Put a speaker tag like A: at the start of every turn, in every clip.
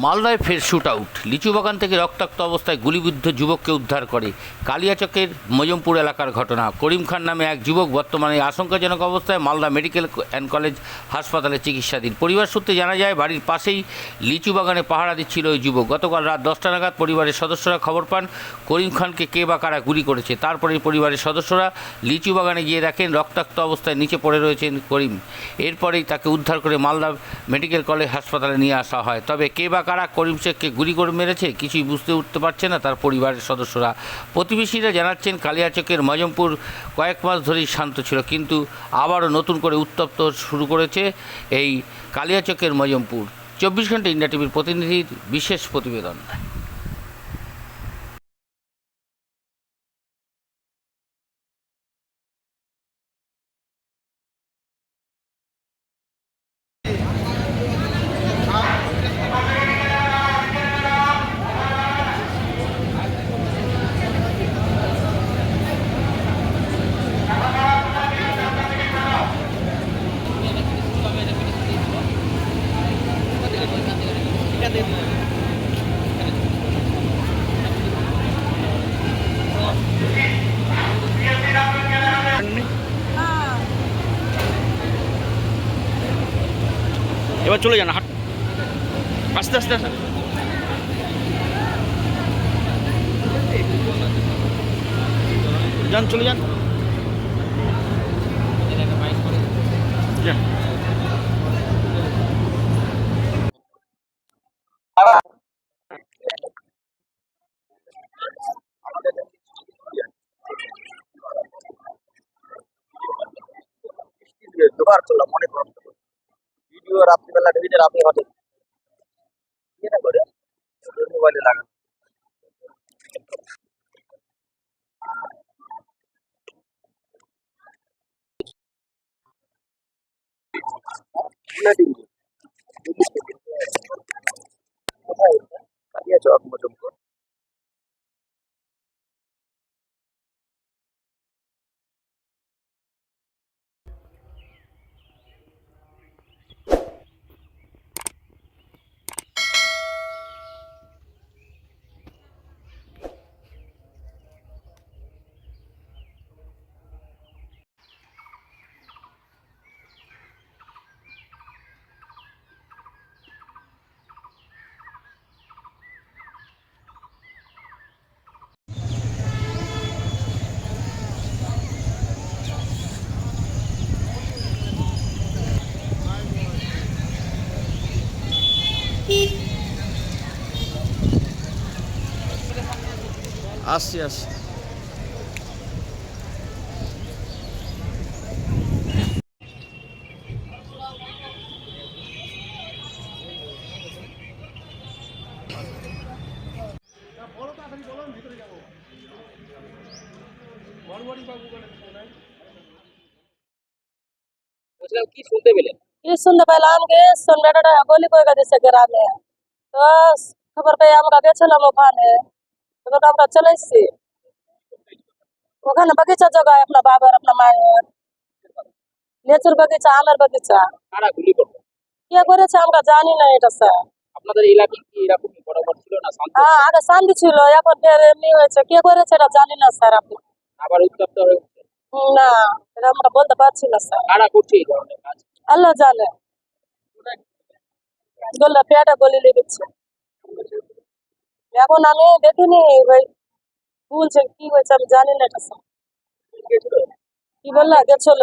A: মালদায় ফের shoot out. লিচু বাগান থেকে রক্তাক্ত অবস্থায় গুলিবিদ্ধ যুবককে উদ্ধার করে কালিয়াচকের মজমপুর এলাকার ঘটনা। করিম খান নামে এক যুবক বর্তমানে আশঙ্কাজনক অবস্থায় মালদা মেডিকেল অ্যান্ড কলেজ হাসপাতালে চিকিৎসাধীন। পরিবার সূত্রে জানা যায়, বাড়ির পাশেই লিচু বাগানে পাহারা দিচ্ছিল ওই যুবক। গতকাল রাত দশটা নাগাদ পরিবারের সদস্যরা খবর পান, করিম খানকে কে বা কারা গুলি করেছে। তারপরে পরিবারের সদস্যরা লিচু বাগানে গিয়ে দেখেন, রক্তাক্ত অবস্থায় নিচে পড়ে রয়েছেন করিম। এরপরেই তাকে উদ্ধার করে মালদা মেডিকেল কলেজ হাসপাতালে নিয়ে আসা হয়। তবে কে বা কারা করিম শেখকে গুলি করে মেরেছে, কিছুই বুঝতে উঠতে পারছে না। তার পরিবারের সদস্যরা প্রতিবেশীরা জানাচ্ছেন কালিয়াচকের মজমপুর কয়েক মাস ধরেই শান্ত ছিল, কিন্তু আবারও নতুন করে উত্তপ্ত শুরু করেছে এই কালিয়াচকের মজমপুর। চব্বিশ ঘণ্টা ইন্ডিয়া টিভির প্রতিনিধির বিশেষ প্রতিবেদন।
B: এবার চলে যান হাট আস্তে আস্তে আস্তে যান চলে যান যান।
C: দুবার করলাম মনে করুন ভিডিও রাত্রিবেলা এটা করে মোবাইলে লাগান কালিয়া চক
B: আসছি আসছি
C: কি শুনতে
D: পেলাম কি সোনগাটা গলি করে গেছে গ্রামে তো খবর পেয়ে আমরা গেছিলাম ওখানে এবার আমরা চলে এসেছি। ওখানে বাগিচা জগায় আপনার বাবার আপনার মায়ের। লেচুর বাগিচা আমের বাগিচা।
C: কারা গুলি করল?
D: কে করেছে আমরা জানি না এটা স্যার।
C: আপনাদের এলাকায় কি এরকম বরাবর ছিল না শান্ত?
D: হ্যাঁ আগে শান্তি ছিল এখন ফের এমনি হয়েছে। কে করেছে এটা জানি না স্যার আপনি।
C: আবার উত্তপ্ত হয়ে উঠছে।
D: না এটা আমরা বলতে পারছি না স্যার।
C: কারা করছে এই ধরনের কাজ?
D: আল্লাহ জানে। গলি লেগেছে। এখন আমি দেখিনি ওই বলছে কি হয়েছে আমি জানি না এটা কি বললা গেছিল।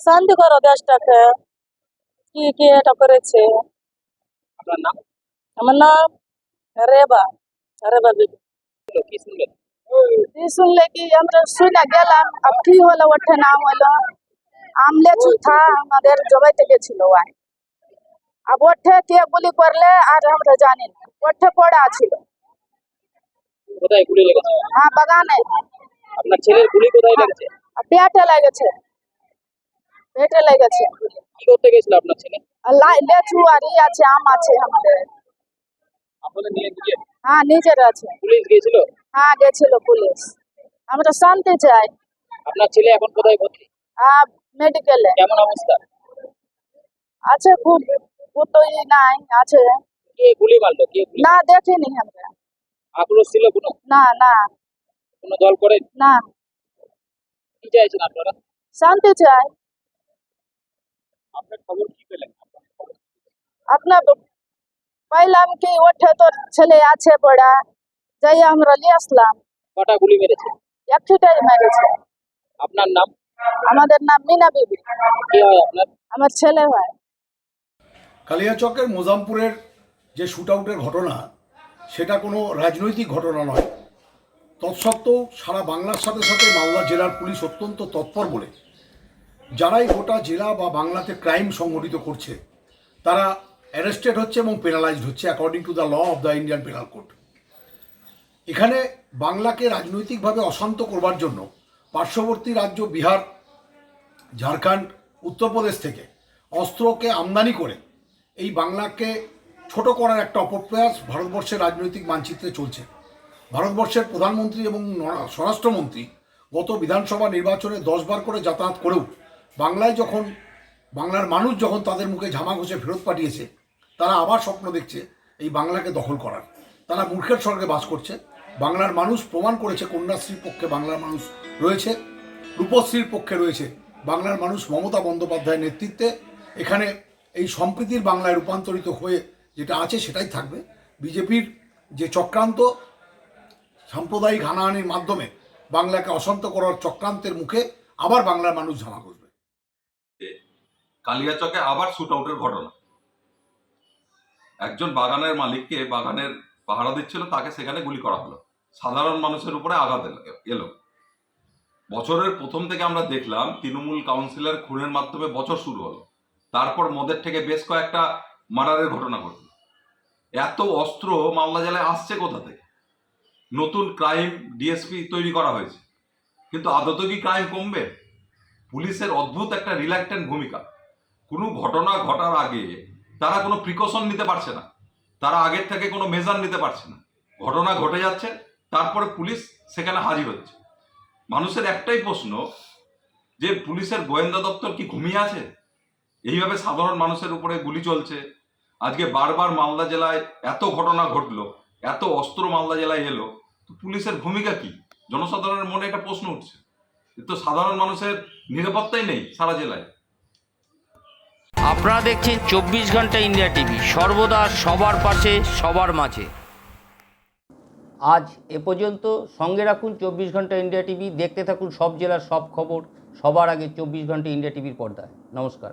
D: শান্তি করো দেশটাকে। কি কি এটা করেছে? আমার নাম রেবা রেবা বিবি।
C: কি
D: শুনলে কি? আমরা শুনে গেলাম আর কি হলো ওঠে নাম হলো। আমলে চুথা আমাদের জবাইতে গেছিল ওয়াই ওঠে কে গুলি করলে আর আমরা জানি না। ওঠে পড়া ছিল।
C: কোথায় গুলি লেগেছে?
D: হ্যাঁ বাগানে।
C: আপনার ছেলের গুলি কোথায় লেগেছে?
D: আর পেটে লেগেছে। পেটে লেগেছে।
C: কি করতে গেছিল আপনার ছেলে?
D: লেচু আর ই আছে আম আছে আমাদের।
C: আপনাদের নিয়ে গিয়ে?
D: হ্যাঁ নিজের আছে।
C: পুলিশ গিয়েছিল?
D: হ্যাঁ গেছিল পুলিশ। আমরা শান্তি চাই।
C: আপনার ছেলে এখন কোথায় ভর্তি?
D: মেডিকেলে
C: কেমন অবস্থা?
D: আছে খুব
C: আপনার
D: পাইলাম কি ওঠে তোর ছেলে আছে পড়া যাই আমরা নিয়ে আসলাম
C: কটা গুলি মেরেছে
D: একটাই মেরেছে
C: আপনার নাম
D: আমাদের নাম মিনা বিবি
C: আপনার
D: আমার ছেলে হয়
E: কালিয়াচকের মোজামপুরের যে শুট আউটের ঘটনা, সেটা কোনো রাজনৈতিক ঘটনা নয়। তৎসত্ত্বেও সারা বাংলার সাথে সাথে মালদা জেলার পুলিশ অত্যন্ত তৎপর বলে, যারাই গোটা জেলা বা বাংলাতে ক্রাইম সংগঠিত করছে, তারা অ্যারেস্টেড হচ্ছে এবং পেনালাইজড হচ্ছে according to the law of the Indian penal code এখানে বাংলাকে রাজনৈতিকভাবে অশান্ত করবার জন্য পার্শ্ববর্তী রাজ্য বিহার, ঝাড়খণ্ড, উত্তরপ্রদেশ থেকে অস্ত্রকে আমদানি করে এই বাংলাকে ছোট করার একটা অপপ্রয়াস ভারতবর্ষের রাজনৈতিক মানচিত্রে চলছে। ভারতবর্ষের প্রধানমন্ত্রী এবং স্বরাষ্ট্রমন্ত্রী গত বিধানসভা নির্বাচনে দশবার করে যাতায়াত করেও বাংলায় যখন, বাংলার মানুষ যখন তাদের মুখে ঝামা ঘষে ফেরত পাঠিয়েছে, তারা আবার স্বপ্ন দেখছে এই বাংলাকে দখল করার। তারা মূর্খের স্বর্গে বাস করছে। বাংলার মানুষ প্রমাণ করেছে কন্যাশ্রীর পক্ষে বাংলার মানুষ রয়েছে, রূপশ্রীর পক্ষে রয়েছে বাংলার মানুষ মমতা বন্দ্যোপাধ্যায়ের নেতৃত্বে। এখানে এই সম্প্রীতির বাংলায় রূপান্তরিত হয়ে যেটা আছে সেটাই থাকবে। বিজেপির যে চক্রান্ত, সাম্প্রদায়িক হানাহানির মাধ্যমে বাংলাকে অশান্ত করার চক্রান্তের মুখে আবার বাংলার মানুষ ঝামা ঘষবে
F: কালিয়াচকে আবার শুট আউটের ঘটনা। একজন বাগানের মালিককে বাগানের পাহারা দিচ্ছিল, তাকে সেখানে গুলি করা হলো। সাধারণ মানুষের উপরে আঘাত এলো। বছরের প্রথম থেকে আমরা দেখলাম, তৃণমূল কাউন্সিলর খুনের মাধ্যমে বছর শুরু হলো। তারপর মদের থেকে বেশ কয়েকটা মার্ডারের ঘটনা ঘটল। এত অস্ত্র মালদা জেলায় আসছে কোথা থেকে? নতুন ক্রাইম ডিএসপি তৈরি করা হয়েছে। কিন্তু আদত কি ক্রাইম কমবে? পুলিশের অদ্ভুত একটা রিল্যাক্টেন্ট ভূমিকা। কোনো ঘটনা ঘটার আগে তারা কোনো প্রিকশন নিতে পারছে না। তারা আগের থেকে কোনো মেজার নিতে পারছে না। ঘটনা ঘটে যাচ্ছে, তারপরে পুলিশ সেখানে হাজির হচ্ছে। মানুষের একটাই প্রশ্ন, যে পুলিশের গোয়েন্দা দপ্তর কি ঘুমিয়ে আছে? এইভাবে সাধারণ মানুষের উপরে গুলি চলছে। আজকে বারবার মালদা জেলায় এত ঘটনা ঘটলো এত অস্ত্র মালদা জেলায় এলো তো পুলিশের ভূমিকা কি? জনসাধারণের মনে একটা প্রশ্ন উঠছে। এ তো সাধারণ মানুষের নিরাপত্তাই নেই সারা জেলায়।
A: আপনারা দেখছেন চব্বিশ ঘণ্টা ইন্ডিয়া টিভি সর্বদা সবার পাশে সবার মাঝে। আজ এ পর্যন্ত সঙ্গে রাখুন চব্বিশ ঘণ্টা ইন্ডিয়া টিভি দেখতে থাকুন সব জেলার সব খবর সবার আগে চব্বিশ ঘণ্টা ইন্ডিয়া টিভির পর্দায়। নমস্কার।